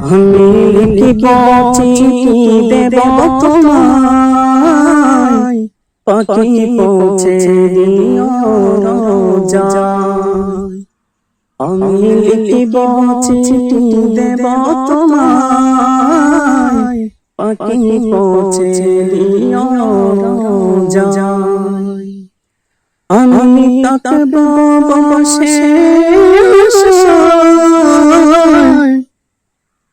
আমি লিখিব চিঠি দেব তোমায়। পাখি পৌঁছে দিও আমি লিখিব চিঠি দেব তোমায়। পাখি পৌঁছে দিও আমি তাকব বসে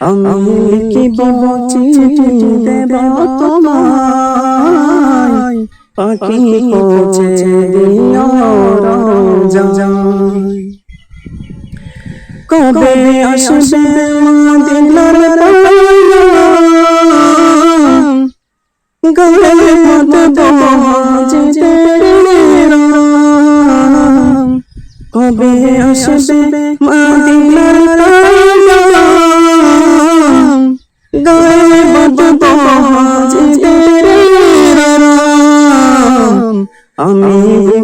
আমি লিখিব চিঠি দেব কবে আসবে পয়গাম গলে কবে আসবে মদিনার পয়গাম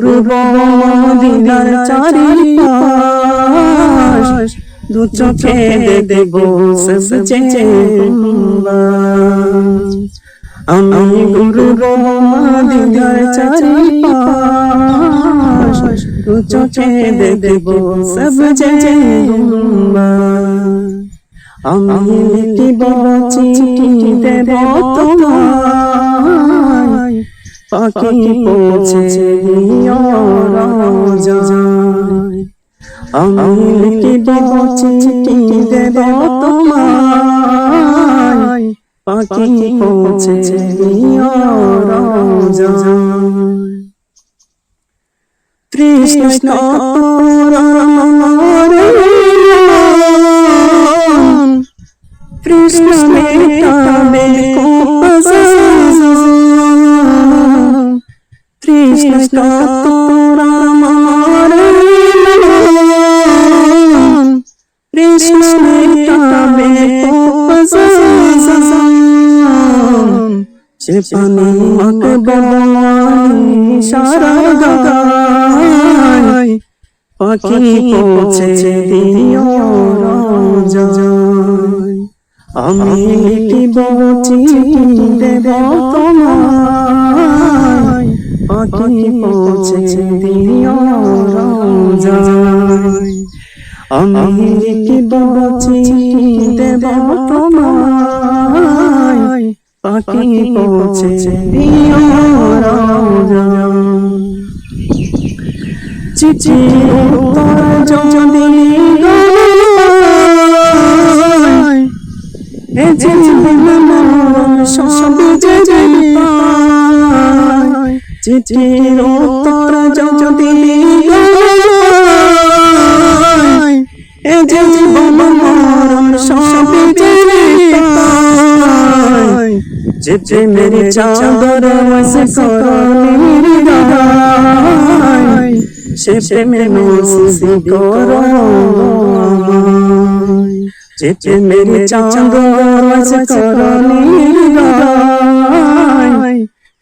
ঘুরব মদিনার চারিপাশ। দু চোখে দেখব আমি ঘুরব মদিনার চারিপাশ। দু চোখে দেখব সবজে আমি লিখিব চিঠি দেব তোমায় পাখি পৌঁছে আমি দেব তোমায় পাখি পৌঁছে কৃষ্ণ কৃষ্ণ কৃষ্ণ কৃষ্ণ মেটাবে সে পানি মকবানি সারা গায় পাখি পৌঁছে দিও রোজায় আমি লিখিব চিঠি দেব তোমায়? পাখি পৌঁছে দিও আমি লিখিব চিঠি দেব তোমায়। পাখি পৌঁছে দিও চিঠি চিঠির উত্তর যদি এ জীবন মরণ সব যে পায়। যে মেরি চাদর বসে করণীর গায় সে প্রেমে নসিবি করো যে মেরি চাদর বসে করণীর গায়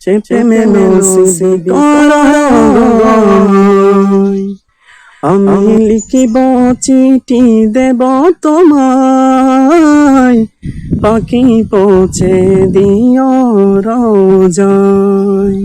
সে প্রেমে নসিবি করো আমি লিখিব চিঠি দেব তোমায় পাখি পৌঁছে দিও রোজায়